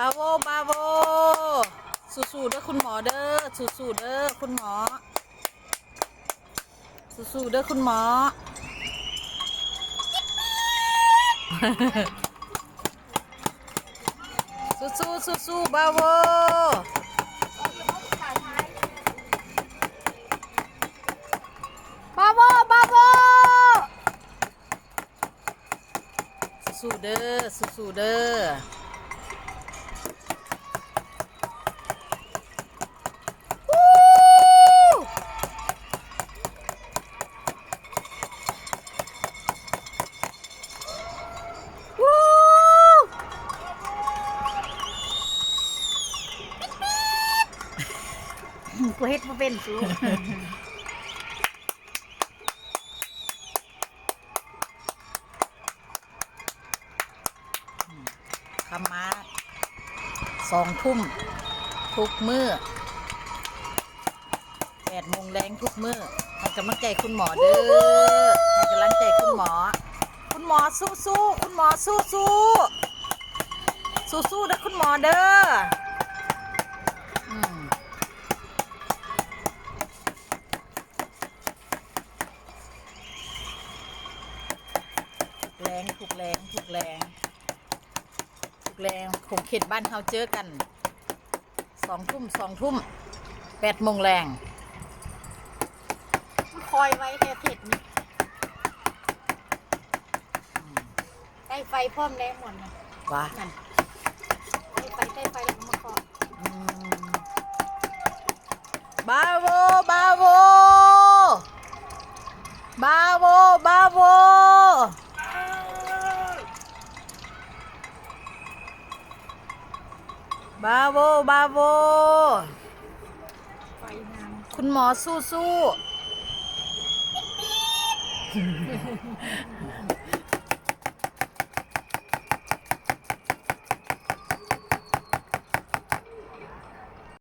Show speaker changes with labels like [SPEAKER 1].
[SPEAKER 1] บาโวบาโวสู้ๆเด้อคุณหมอเด้อสู้ๆเด้อคุณหมอสู้ๆเด้อคุณหมอ สู้ๆสู้ๆบาโวบาโวบาโวสู้ๆเด้อสู้ๆเด้อ
[SPEAKER 2] กูเฮ็ดบ่เป็นสู
[SPEAKER 1] คำมาสองทุ่มทุกมือแปดโมงแรงทุกมือให้กำลังใจคุณหมอเด้อให้กำลังใจคุณหมอ คุณหมอสู้สู้ๆคุณหมอสู้สู้สู้สู้ๆเด้อคุณหมอเด้อ แรงถูกแรงถูกแรงถูกแรงคงเขตบ้านเฮาเจอกันสองทุ่มสองทุ่มแปดโมงแรง
[SPEAKER 2] คอยไว้แค่เผ็ดนี่ใต้ไฟพร้อมแล้วหมดนะ
[SPEAKER 1] วะ
[SPEAKER 2] นั่นใต้ไฟใต้ไฟแล้วก็มาเคาะ
[SPEAKER 1] อืมบาโวบาโวบาโวบาโว บาโวบาโวคุณหมอสู้สู้